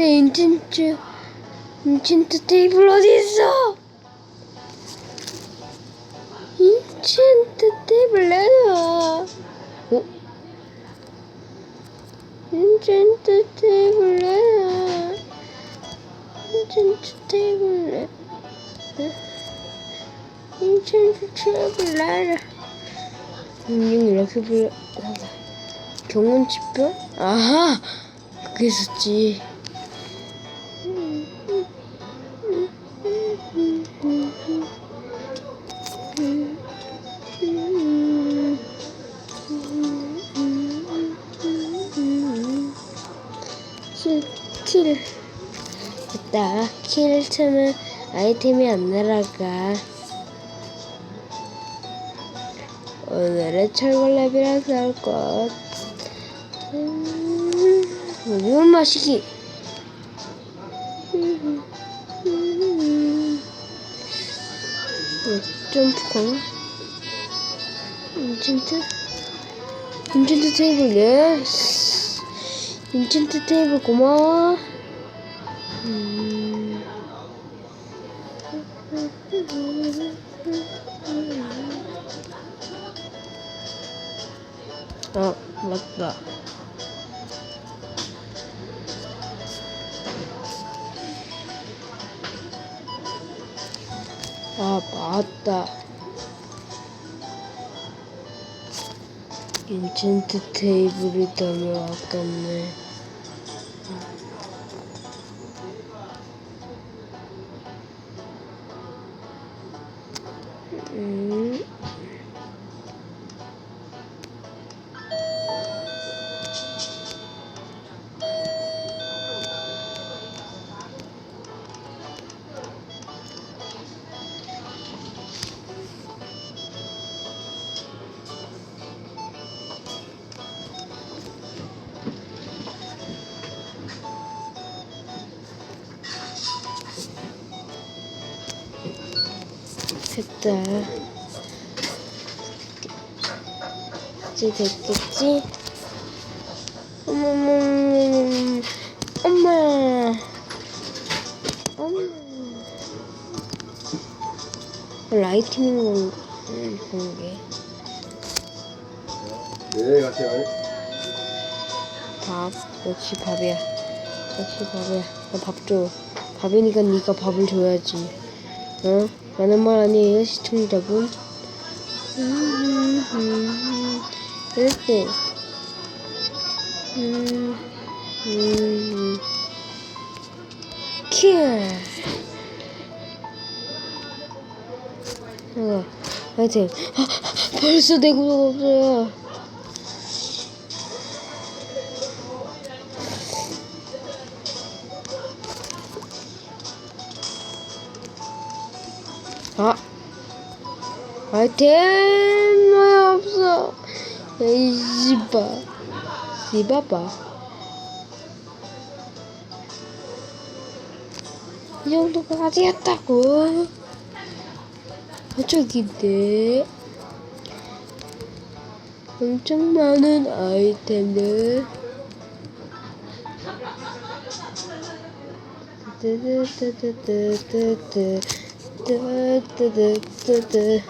내 인텐트 인텐트 테이블 어디 있어? 인텐트 테이블 내놔. 어? 인텐트 테이블 내놔. 인텐트 테이블 내. 인텐트 테이블 내놔. 인형 이렇게 불러. 경운치뼈? 아하! 그게 있었지. 킬, 킬. 됐다. 킬을 차면 아이템이 안 날아가. 오늘의 철골랩이랑 싸울 것. 음, 물 마시기. 음, 점프공. 인챈트? 인챈트 테이블, 예스. 인챈트 테이블 고마워. 음. 아, 맞다. 아, 맞다. 인챈트 테이블이 너무 아깝네. 됐다. 이제 됐겠지? 어머머머머, 엄마, 엄마. 라이트닝 건, 음, 본 게. 네, 같이 가요. 밥, 역시 밥이야. 역시 밥이야. 나 밥 줘. 밥이니까 네가 밥을 줘야지. 어? 라는 말 아니에요, 시청자분? 이렇게. 음, 음, 킬. 어, 하여튼. 아, 벌써 내 구독 없어요. 아. 아이템 왜 없어. 에이 씨바. 씨바바. 이 정도까지였다고. 저기인데. 엄청 많은 아이템들. 뜨뜨뜨뜨뜨뜨 뜨뜨뜨뜨뜨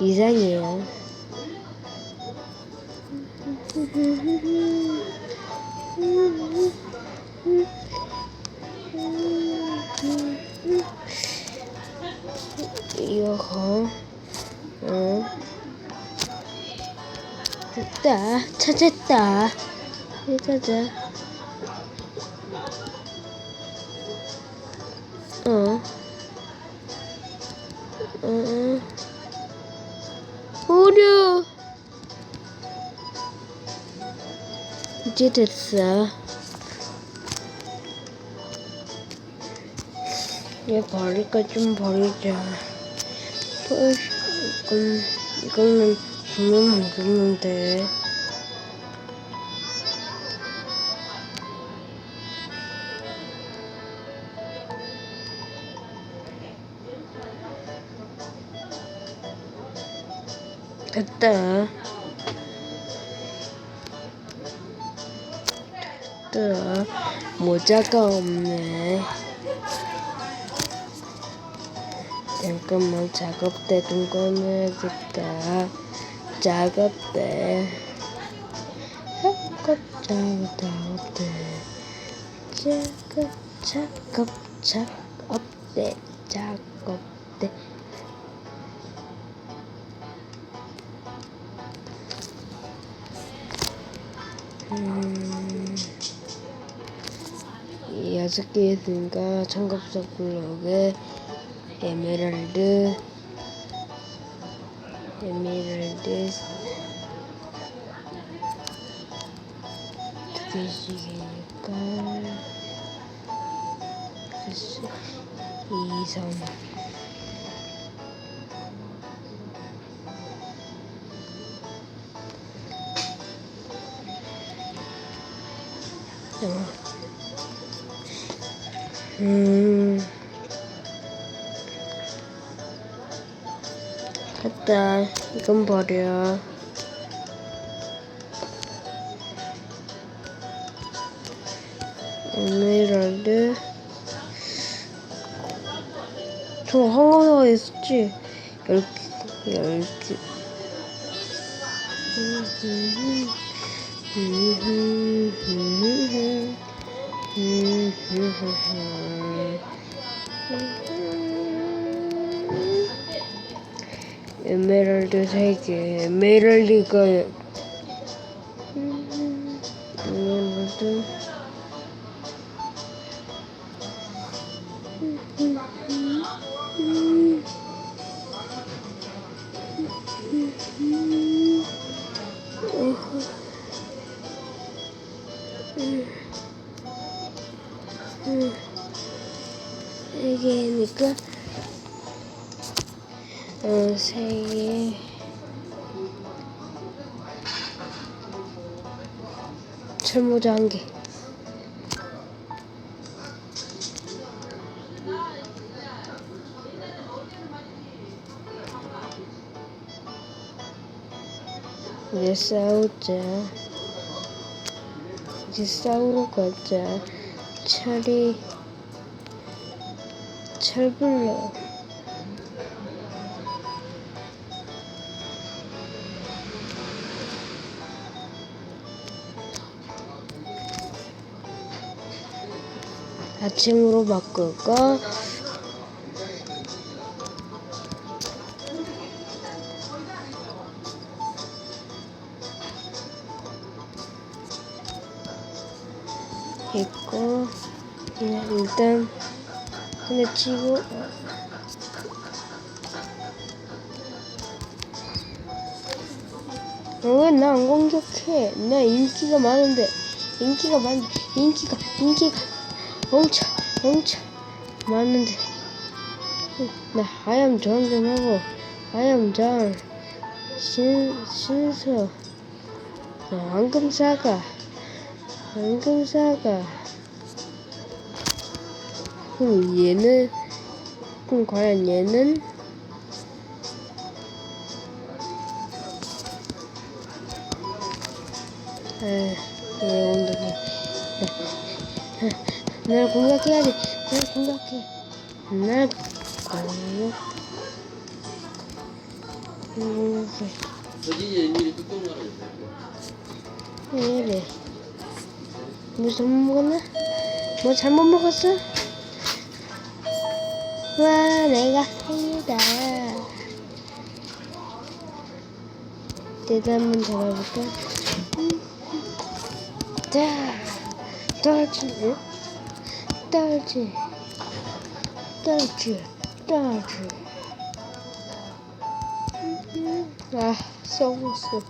이상해요. 이거 어 됐다 찾았다 찾아 이제 됐어. 얘 버릴까 좀 버리자. 또, 이건, 이거는 분명 먹었는데. 됐다. 모자가 없네. 잠깐만 작업대 좀 꺼내야겠다. 작업대 작업 작업 작업대. 작업 작업 작업대 작업대. 음, 이 여섯 개 있으니까 청갑석 블록에 에메랄드 에메랄드 두 개씩이니까 글쎄 2, 3 음. 됐다. 이건 버려. 에메랄드. 저 황금사가 있었지? 열 개, 열 개. ఎమెరల్డ్ సైకి ఎమెరల్డ్ కాదు Again, it's 13개 철모자 1개. 이제 싸우자. 이제 싸우러 가자. 철이 철불러. 아침으로 바꿀까? 있고 일단 근데 치고 왜나안 공격해? 나 인기가 많은데 인기가 많 인기가 인기가 엄청 엄청 많은데. 나 하얀 전좀 하고 하얀 전신 신서. 어, 앙금사가 앙금사가 그럼 얘는 그럼 과연 얘는? 에, 왜 엉덩이 날 공격해야지 날 공격해 날 공격 공격해 저기 얘들이 뚜껑. 왜 이래 뭐 잘못 먹었나? 뭐 잘못 먹었어? 와 내가 생이다 얘도 한번 잡아볼까? 자 떨지 떨지. 떨지. 떨지. 아 썩었어.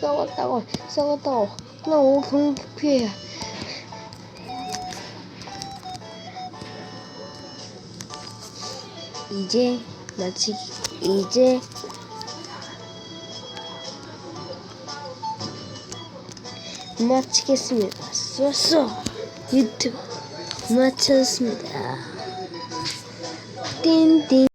썩었다고 썩었다고. 나 오경피해야 이제 마치 이제 마치겠습니다. 쏘쏘 유튜브 마쳤습니다. 띵띵